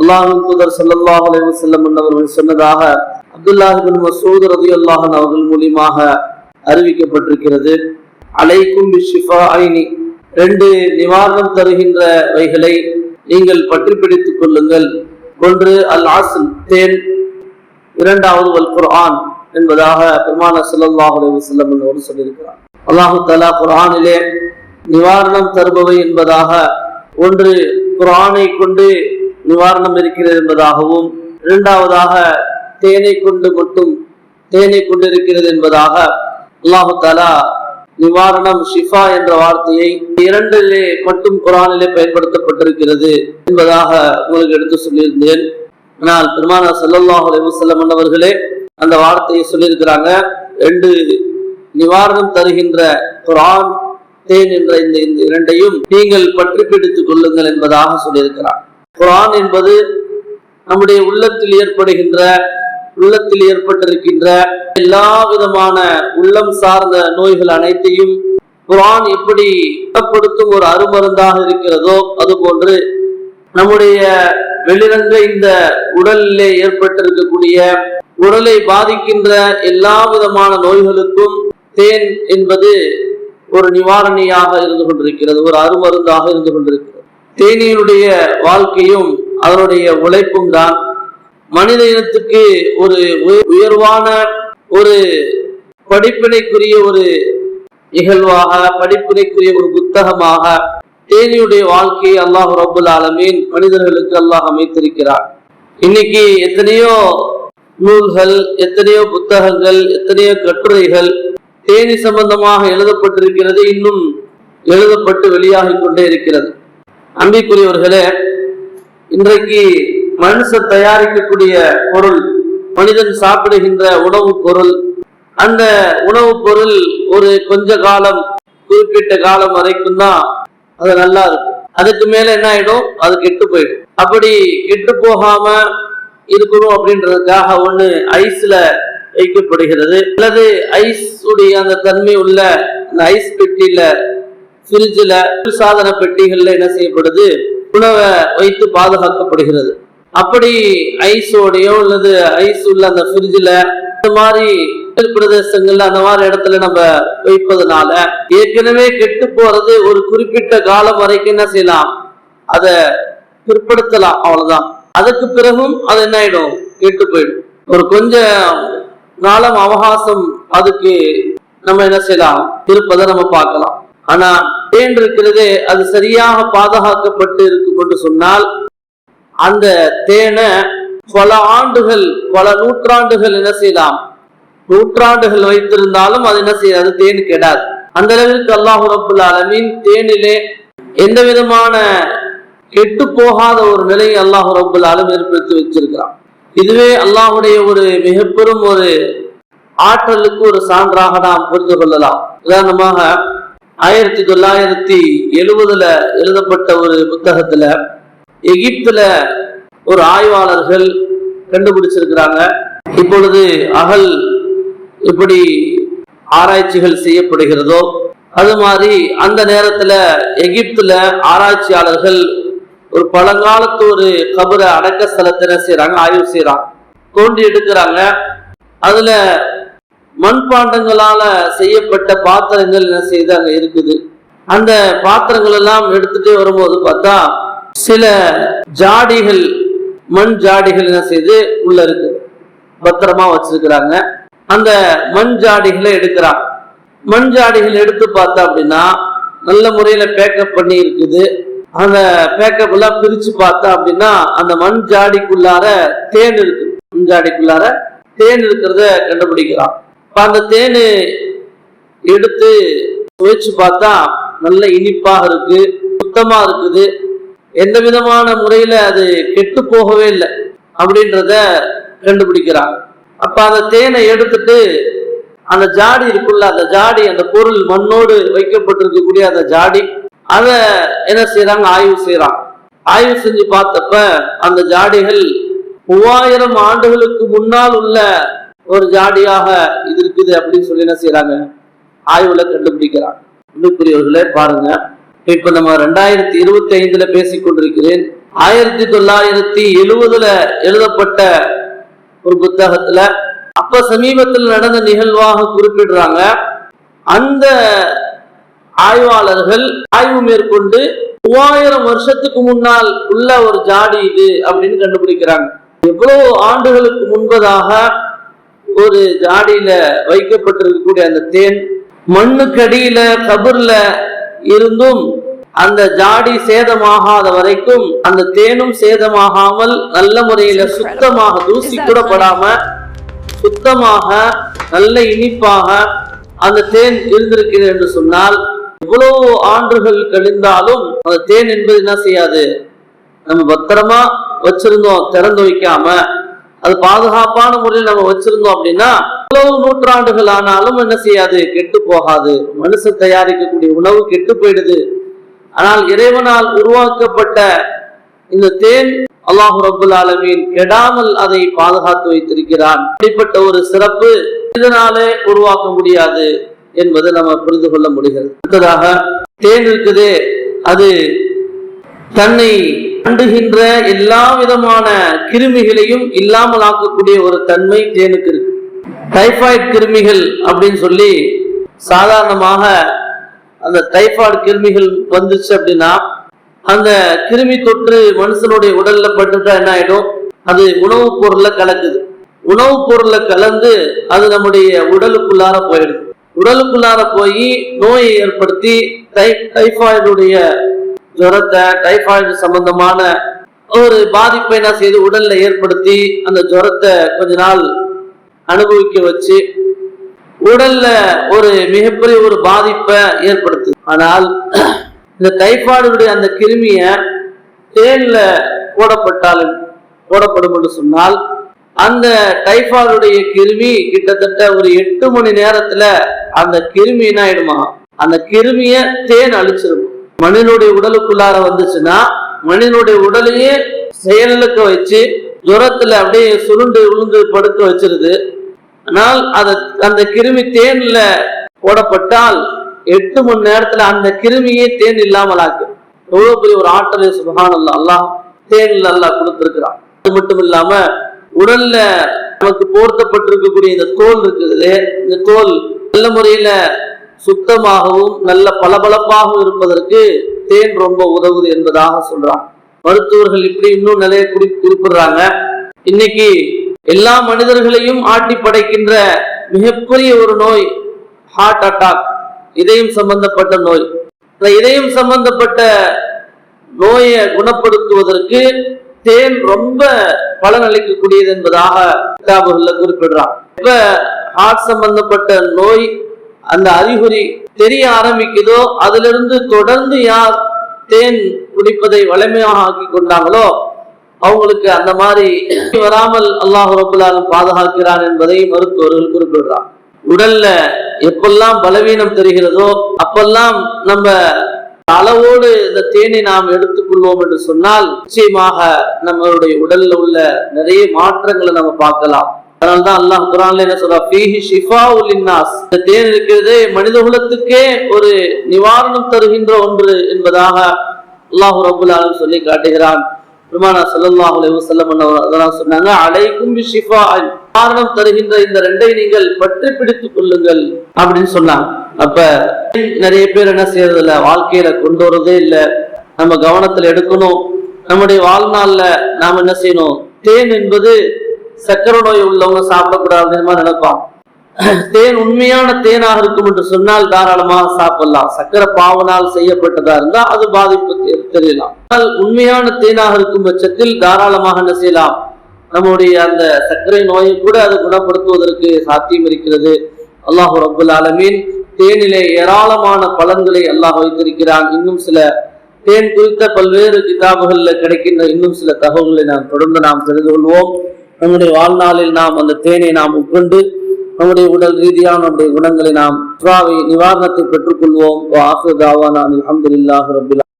அல்லாஹின் தூதர் சல்லாஹ் அலைஹி வஸல்லம் சொன்னதாக அப்துல்லாஹிபின் மசூத் ரதி அல்லாஹன் அவர்கள் மூலியமாக அறிவிக்கப்பட்டிருக்கிறது. அலைக்கும் பிஷிஃபா ஐனி ரெண்டு நிவாரணம் தருகின்ற வைகளை நீங்கள் பற்றி பிடித்துக் கொள்ளுங்கள். ஒன்று அல் ஆசில் தேன். இரண்டாவது அல் குர்ஆன் என்பதாக பெருமான சல்லாஹ் அலைஹி வஸல்லம் அவர்கள் சொல்லியிருக்கிறார். அல்லாஹு தலா குர்ஆனிலே நிவாரணம் தருபவை என்பதாக ஒன்று குரானை கொண்டு நிவாரணம் இருக்கிறது என்பதாகவும் இரண்டாவதாக தேனை கொண்டு மட்டும் தேனை கொண்டு இருக்கிறது என்பதாக அல்லாஹு தாலா நிவாரணம் ஷிஃபா என்ற வார்த்தையை இரண்டிலே மட்டும் குரானிலே பயன்படுத்தப்பட்டிருக்கிறது என்பதாக உங்களுக்கு எடுத்து சொல்லியிருந்தேன். ஆனால் பெருமான ஸல்லல்லாஹு அலிவசல்லம் அவர்களே அந்த வார்த்தையை சொல்லியிருக்கிறாங்க ரெண்டு நிவாரணம் தருகின்ற குரான் தேன் என்ற இந்த இந்த இரண்டையும் நீங்கள் பற்றி பிடித்துக் கொள்ளுங்கள் என்பதாக சொல்லியிருக்கிறார். குரான் என்பது நம்முடைய உள்ளத்தில் ஏற்படுகின்ற உள்ளத்தில் ஏற்பட்டிருக்கின்ற எல்லா விதமான உள்ளம் சார்ந்த நோய்கள் அனைத்தையும் குரான் எப்படி குணப்படுத்தும் ஒரு அருமருந்தாக இருக்கிறதோ அதுபோன்று நம்முடைய வெளிரங்க இந்த உடலிலே ஏற்பட்டிருக்கக்கூடிய உடலை பாதிக்கின்ற எல்லா விதமான நோய்களுக்கும் தேன் என்பது ஒரு நிவாரணியாக இருந்து கொண்டிருக்கிறது ஒரு அருமருந்தாக இருந்து கொண்டிருக்கிறது. தேனியினுடைய வாழ்க்கையும் அதனுடைய உழைப்பும் தான். மனித இனத்துக்கு ஒரு உயர்வான ஒரு படிப்பினைக்குரிய ஒரு நிகழ்வாக படிப்பினைக்குரிய ஒரு புத்தகமாக தேனியுடைய வாழ்க்கையை அல்லாஹ் ரபுல் ஆலமீன் மனிதர்களுக்கு அல்லாஹ் அமைத்திருக்கிறார். இன்னைக்கு எத்தனையோ நூல்கள் எத்தனையோ புத்தகங்கள் எத்தனையோ கட்டுரைகள் தேனி சம்பந்தமாக எழுதப்பட்டிருக்கிறது இன்னும் எழுதப்பட்டு வெளியாகிக் கொண்டே இருக்கிறது. அன்பிற்குரியவர்களே இன்றைக்கு மனுஷர் தயாரிக்கக்கூடிய பொருள் மனிதன் சாப்பிடுகின்ற உணவுப் பொருள். அந்த உணவுப் பொருள் ஒரு கொஞ்ச காலம் குறிப்பிட்ட காலம் வரைக்கும் தான் அது நல்லா இருக்கும். அதுக்கு மேல என்ன ஆயிடும்? அது கெட்டு போயிடும். அப்படி கெட்டு போகாம இருக்கணும் அப்படின்றதுக்காக ஒண்ணு ஐஸ்ல வைக்கப்படுகிறது. அல்லது ஐஸ் உடைய அந்த தன்மை உள்ள அந்த ஐஸ் பெட்டியில ஃப்ரிட்ஜில் சாதன பெட்டிகள்ல என்ன செய்யப்படுது? உணவை வைத்து பாதுகாக்கப்படுகிறது. அப்படி ஐஸோடையோ அல்லது ஐஸ் உள்ள அந்த ஃப்ரிட்ஜில் இந்த மாதிரி பிரதேசங்கள்ல அந்த மாதிரி இடத்துல நம்ம வைப்பதனால ஏற்கனவே கெட்டு போறது ஒரு குறிப்பிட்ட காலம் வரைக்கும் என்ன செய்யலாம்? அதை பிற்படுத்தலாம். அவ்வளவுதான். அதுக்கு பிறகும் அது என்ன ஆயிடும்? கெட்டு போயிடும். ஒரு கொஞ்சம் காலம் அவகாசம் அதுக்கு நம்ம என்ன செய்யலாம்? இருப்பதை நம்ம பார்க்கலாம். ஆனா தேன் இருக்கிறது அது சரியாக பாதுகாக்கப்பட்டு இருக்கும் என்று சொன்னால் அந்த தேனை பல ஆண்டுகள் பல நூற்றாண்டுகள் என்ன செய்யலாம்? நூற்றாண்டுகள் வைத்திருந்தாலும் அது என்ன செய்யாது? தேன் கெடாது. அந்த அளவிற்கு அல்லாஹு ரபுல் ஆலமின் தேனிலே எந்த விதமான கெட்டு போகாத ஒரு நிலையை அல்லாஹு ரபுல் ஆலம் ஏற்படுத்தி வச்சிருக்கிறான். இதுவே அல்லாஹுடைய ஒரு மிக பெரும் ஒரு ஆற்றலுக்கு ஒரு சான்றாக நாம் புரிந்து கொள்ளலாம். உதாரணமாக ஆயிரத்தி தொள்ளாயிரத்தி எழுபதுல எழுதப்பட்ட ஒரு புத்தகத்துல எகிப்துல ஒரு ஆய்வாளர்கள் கண்டுபிடிச்சிருக்கிறாங்க. இப்பொழுது அகல் எப்படி ஆராய்ச்சிகள் செய்யப்படுகிறதோ அது மாதிரி அந்த நேரத்துல எகிப்துல ஆராய்ச்சியாளர்கள் ஒரு பழங்காலத்து ஒரு கபரை அடக்க ஸ்தலத்தை செய்யறாங்க ஆய்வு செய்யறாங்க தோண்டி எடுக்கிறாங்க. அதுல மண்பாண்டங்களால செய்யப்பட்ட பாத்திரங்கள் என்ன செய்து அங்க இருக்குது? அந்த பாத்திரங்கள் எல்லாம் எடுத்துட்டே வரும்போது பார்த்தா சில ஜாடிகள் மண் ஜாடிகள் என்ன செய்து உள்ள இருக்கு. பத்திரமா வச்சிருக்கிறாங்க. அந்த மண் ஜாடிகளை எடுக்கிறான். மண் ஜாடிகள் எடுத்து பார்த்தா அப்படின்னா நல்ல முறையில பேக்கப் பண்ணி இருக்குது. அந்த பேக்கப் எல்லாம் பிரிச்சு பார்த்தா அப்படின்னா அந்த மண் ஜாடிக்குள்ளார தேன் இருக்கு. மண் ஜாடிக்குள்ளார தேன் இருக்கிறத கண்டுபிடிக்கிறான். அந்த தேனு எடுத்து சுவைச்சு பார்த்தா நல்ல இனிப்பாக இருக்கு சுத்தமா இருக்குது. எந்த விதமான முறையில அது கெட்டு போகவே இல்லை அப்படின்றத கண்டுபிடிக்கிறாங்க அப்ப அந்த தேனை எடுத்துட்டு அந்த ஜாடி இருக்குள்ள அந்த ஜாடி அந்த பொருள் மண்ணோடு வைக்கப்பட்டிருக்கக்கூடிய அந்த ஜாடி அத என்ன செய்யறாங்க ஆய்வு செய்யறாங்க ஆய்வு செஞ்சு பார்த்தப்ப அந்த ஜாடிகள் மூவாயிரம் ஆண்டுகளுக்கு முன்னால் உள்ள ஒரு ஜாடியாக இது இருக்குது அப்படின்னு சொல்லி என்ன செய்யறாங்க? ஆய்வுல கண்டுபிடிக்கிறாங்க. இன்னுக்குரியவர்களே பாருங்க. இப்ப நம்ம ரெண்டாயிரத்தி இருபத்தி ஐந்துல பேசிக் கொண்டிருக்கிறேன். ஆயிரத்தி தொள்ளாயிரத்தி எழுவதுல எழுதப்பட்ட ஒரு புத்தகத்துல அப்ப சமீபத்தில் நடந்த நிகழ்வாக குறிப்பிடுறாங்க. அந்த ஆய்வாளர்கள் ஆய்வு மேற்கொண்டு மூவாயிரம் வருஷத்துக்கு முன்னால் உள்ள ஒரு ஜாடி இது அப்படின்னு கண்டுபிடிக்கிறாங்க. எவ்வளவு ஆண்டுகளுக்கு முன்பதாக ஒரு ஜாடியில வைக்கப்பட்டிருக்கக்கூடிய அந்த தேன் மண்ணுக்கடியில கபர்ல இருந்தும் அந்த ஜாடி சேதமாகாத வரைக்கும் அந்த தேனும் சேதமாகாமல் நல்ல முறையில சுத்தமாக தூசி கூட படாம சுத்தமாக நல்ல இனிப்பாக அந்த தேன் இருந்திருக்கிறது என்று சொன்னால் எவ்வளவு ஆண்டுகள் கழிந்தாலும் அந்த தேன் என்பது என்ன செய்யாது? நம்ம பத்திரமா வச்சிருந்தோம் திறந்து வைக்காம அது பாதுகாப்பான முறையில் நம்ம வச்சிருந்தோம் அப்படின்னா எவ்வளவு நூற்றாண்டுகள் ஆனாலும் என்ன செய்யாது? கெட்டு போகாது. மனுஷன் தயாரிக்கக்கூடிய உணவு கெட்டு போயிடுது. ஆனால் இறைவனால் உருவாக்கப்பட்ட இந்த தேன் அல்லாஹு ரபுல் ஆலமீன் கெடாமல் அதை பாதுகாத்து வைத்திருக்கிறான். அப்படிப்பட்ட ஒரு சிறப்பு இதனாலே உருவாக்க முடியாது என்பதை நம்ம புரிந்து கொள்ள முடிகிறது. அடுத்ததாக தேன் இருக்குது அது தன்னை அண்டுகின்ற எல்லா விதமான கிருமிகளையும் இல்லாமல் ஆக்கக்கூடிய ஒரு தன்மை தேனுக்கு இருக்கு. டைஃபாய்டு கிருமிகள் அப்படின்னு சொல்லி சாதாரணமாக அந்த டைஃபாய்டு கிருமிகள் வந்துச்சு அப்படின்னா அந்த கிருமி தொற்று மனுஷனுடைய உடல்ல பட்டுட்டா என்ன ஆயிடும்? அது உணவுப் பொருள்ல கலக்குது. உணவுப் பொருள்ல கலந்து அது நம்முடைய உடலுக்குள்ளார போயிடுது. உடலுக்குள்ளார போய் நோயை ஏற்படுத்தி டை ஜுரத்தை டைஃபாய்டு சம்பந்தமான ஒரு பாதிப்பை என்ன செய்து உடல்ல ஏற்படுத்தி அந்த ஜுரத்தை கொஞ்ச நாள் அனுபவிக்க வச்சு உடல்ல ஒரு மிகப்பெரிய ஒரு பாதிப்பை ஏற்படுத்து ஆனால் இந்த டைபாய்டுடைய அந்த கிருமிய தேன்ல போடப்பட்டாலும் போடப்படும் என்று சொன்னால் அந்த டைஃபாய்டுடைய கிருமி கிட்டத்தட்ட ஒரு எட்டு மணி நேரத்துல அந்த கிருமி என்ன ஆயிடுமா? அந்த கிருமிய தேன் அழிச்சிடும் மனிதனுடைய உடலுக்குள்ளார வந்துச்சுன்னா மனிதனுடைய உடலையே செயலுக்க வச்சு ஜுரத்துல அப்படியே சுருண்டு உளுந்து படுக்க வச்சிருது. ஆனால் அதை அந்த கிருமி தேன்ல போடப்பட்டால் எட்டு மணி நேரத்துல அந்த கிருமியே தேன் இல்லாமல் ஆக்கும் எவ்வளவு பெரிய ஒரு ஆற்றலை சுபகான் அல்ல அல்லாஹ் தேன்ல அல்லாஹ் கொடுத்திருக்கிறான். அது மட்டும் இல்லாம உடல்ல நமக்கு போர்த்தப்பட்டிருக்கக்கூடிய இந்த தோல் இருக்குது இந்த தோல் நல்ல முறையில சுத்தமாகவும் நல்ல பளபளப்பாகவும் இருப்பதற்கு தேன் ரொம்ப உதவுது என்பதாக சொல்றான். மருத்துவர்கள் இப்படி இன்னும் நிறைய குறி குறிப்பிடுறாங்க. இன்னைக்கு எல்லா மனிதர்களையும் ஆட்டி படைக்கின்ற மிகப்பெரிய ஒரு நோய் ஹார்ட் அட்டாக் இதயம் சம்பந்தப்பட்ட நோய். இந்த இதயம் சம்பந்தப்பட்ட நோயை குணப்படுத்துவதற்கு தேன் ரொம்ப பலனளிக்கக்கூடியது என்பதாக கிதாபுகள்ல குறிப்பிடுறான். இப்ப ஹார்ட் சம்பந்தப்பட்ட நோய் அந்த அறிகுறி தெரிய ஆரம்பிக்குதோ அதிலிருந்து தொடர்ந்து யார் தேன் குடிப்பதை வலிமையாக ஆக்கி கொண்டாங்களோ அவங்களுக்கு அந்த மாதிரி வராமல் அல்லாஹ் ரபுல்லாலும் பாதுகாக்கிறான் என்பதை மருத்துவர்கள் குறிப்பிடுறான் உடல்ல எப்பெல்லாம் பலவீனம் தெரிகிறதோ அப்பெல்லாம் நம்ம அளவோடு இந்த தேனை நாம் எடுத்துக்கொள்வோம் என்று சொன்னால் நிச்சயமாக நம்மளுடைய உடல்ல உள்ள நிறைய மாற்றங்களை நம்ம பார்க்கலாம். அதனால்தான் அல்லாஹ் குரான்ல என்ன சொல்றா? ஃபீஹி ஷிஃபா உலின்னாஸ் இந்த தேன் இருக்கிறது மனித குலத்துக்கே ஒரு நிவாரணம் தருகின்ற ஒன்று என்பதாக அல்லாஹு ரபுல் ஆலம் சொல்லி காட்டுகிறான். பெருமானா ஸல்லல்லாஹு அலைஹி வஸல்லம் அதெல்லாம் சொன்னாங்க அலைக்கும் பி ஷிஃபா நிவாரணம் தருகின்ற இந்த ரெண்டை நீங்கள் பற்றி பிடித்துக் கொள்ளுங்கள் அப்படின்னு சொன்னாங்க. அப்ப நிறைய பேர் என்ன செய்யறது இல்ல வாழ்க்கையில கொண்டு வரதே இல்ல. நம்ம கவனத்துல எடுக்கணும். நம்முடைய வாழ்நாள்ல நாம் என்ன செய்யணும்? தேன் என்பது சக்கரை நோய் உள்ளவங்க சாப்பிடக்கூடாது மாதிரி நினைப்பான் தேன் உண்மையான தேனாக இருக்கும் என்று சொன்னால் தாராளமாக சாப்பிடலாம். சக்கரை பாவனால் செய்யப்பட்டதா இருந்தா அது பாதிப்பு தெரியலாம். ஆனால் உண்மையான தேனாக இருக்கும் பட்சத்தில் தாராளமாக என்ன செய்யலாம்? நம்முடைய அந்த சர்க்கரை நோயை கூட அது குணப்படுத்துவதற்கு சாத்தியம் இருக்கிறது. அல்லாஹு ரபுல் ஆலமீன் தேனிலே ஏராளமான பலன்களை அல்லாஹ் வைத்திருக்கிறான். இன்னும் சில தேன் குறித்த பல்வேறு கிதாபுகளில் கிடைக்கின்ற இன்னும் சில தகவல்களை நாம் தொடர்ந்து நாம் தெரிந்து கொள்வோம். நம்முடைய வாழ்நாளில் நாம் அந்த தேனை நாம் உட்கொண்டு நம்முடைய உடல் ரீதியான நம்முடைய குணங்களை நாம் நிவாரணத்தை பெற்றுக்கொள்வோம். ஆஃபு தாவானா அல்ஹம்துலில்லாஹி